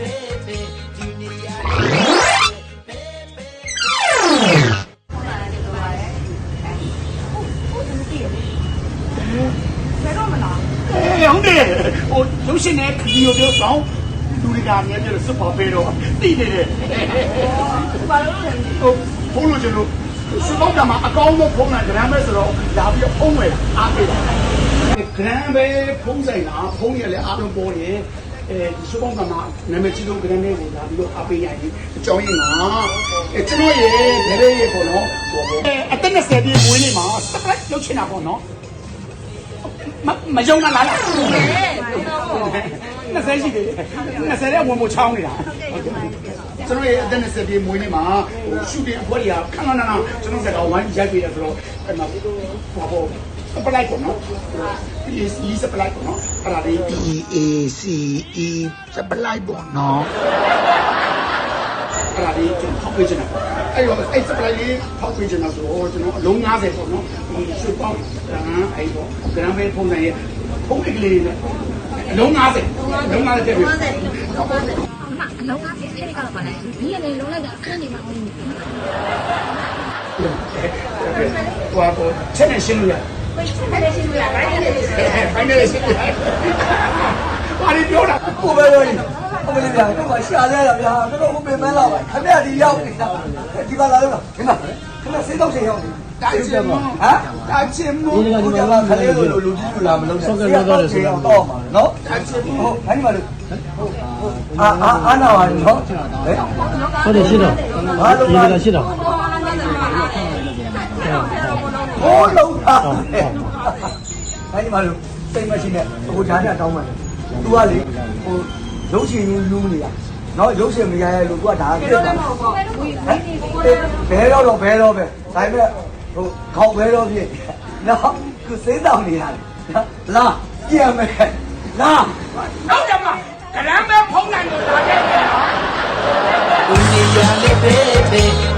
အေးဟုတ်တယ်ဟိုရုပ်ရှင်နဲ့ခီယိုပြောဆောင်လူတွေကအများကြီးစွတ်ပါပေးတော့တိနေတယ်ဘာလို့လဲဟိုဖုန်းလို့ကျွန်တော်စပောက်ကမှာအကောင်းဆုံးဖုန်းတာဂရမ်ပဲဆိုတော့လာပြီးဖုန်းဝယ်အားပေးတာဂရမ်ပဲဖုန်းဆိုင်တာဖုန်းရလည်းအားလုံးပေါ်တယ် အဲဒီစပောက်ကမှာနာမည်ကြီးဆုံးဂရမ်ပဲကိုလာပြီးတော့အားပေးရရင်အကြောင်းရင်းကအဲကျွန်တော်ရဲ့ဒရဲရဲ့ပေါ့နော်ဟိုအဲအသက်20ပြည့်မွေးနေ့မှာစပရက်လုပ်ချင်တာပေါ့နော်မမယုံလားလားဟုတ်ကဲ့တော့20ရှိတယ်20ရဲ့ဝင်မချောင်းနေတာကျွန်တော်ရဲ့အသက်20ပြည့်မွေးနေ့မှာဟိုရှူတင်အဖွဲတွေကခဏခဏကျွန်တော်စကားဝိုင်းရိုက်ပေးတယ်ဆိုတော့အဲ့မှာဟိုဟိုစပ လိုက်ပေါ့နော် PAC စပလိုက်ပေါ့နော်အဲ့ဒါလေး PAC E စပလိုက်ပေါ့နော်အဲ့ဒါလေးကျွန်တော်ထောက်ပေးချင်တာပေါ့အဲ့တော့အဲ့စပလိုက်လေးထောက်ပေးချင်တာဆိုတော့ကျွန်တော်အလုံး90ပေါ့နော်ဒီရွှေပေါင်းအဲ့ပေါ့ဂရမ်မဲဖုန်းဆိုင်ရဲ့ဖုန်းကလေးနဲ့အလုံး90အလုံး90တက်ပြီ50အမအလုံးသားအဲ့ဒီကတော့ပါလဲဒီရနေလုံးလိုက်တာအခန်းနေမှာမဟုတ်ဘူးဟိုတော့ချက်နဲ့ရှင်းလို့ရဘယ်လိုရှိလို့ရလဲဒီနေ့ ဖိုင်နယ်ရှင်းလို့ရဘာလို့ပြောတာကိုပဲလို့အမလေးဗျာတော့မရှာလဲတာဗျာတော်တော်ဟိုပင်မန်းလာပါခမရဒီရောက်နေတာဒီပါလာလို့ဒီမှာခမစိတ်တော့ချိန်ရောက်နေတာချင်မဟမ်တာချင်မဒီကဒီမှာခလေးလိုလိုလူကြီးလူလာမလုံးနဲ့ဆောက်ကလို့တော့ဆိုတော့မှာနော်တာချင်မဟုတ်အဲ့ဒီမှာလို့အာအာအာနာပါနော်ဟဲ့ဟုတ်တယ်ရှိတော့ဘာလို့ဒီလဲကရှိတော့ ဟိုးလုံးတာအဲ့ဒီမှာလို့စိတ်မရှိနဲ့ဟိုဓာတ်တောင်းမှတယ်သူကလေဟိုရုပ်ရှင်ယူယူနေတာနော်ရုပ်ရှင်မရရဲ့လို့သူကဒါပြစ်တာဘဲတော့တော့ဘဲတော့ပဲဒါပေမဲ့ဟိုခေါက်ဘဲတော့ဖြစ်နော်ခုစိတ်တောင်းနေရတယ်နော်လာပြန်မယ်လာနောက်ကြမှာဂရမ်မဲဖုန်းနိုင်လို့လာခဲ့တယ်နော်ဦးကြီးရလေးပဲ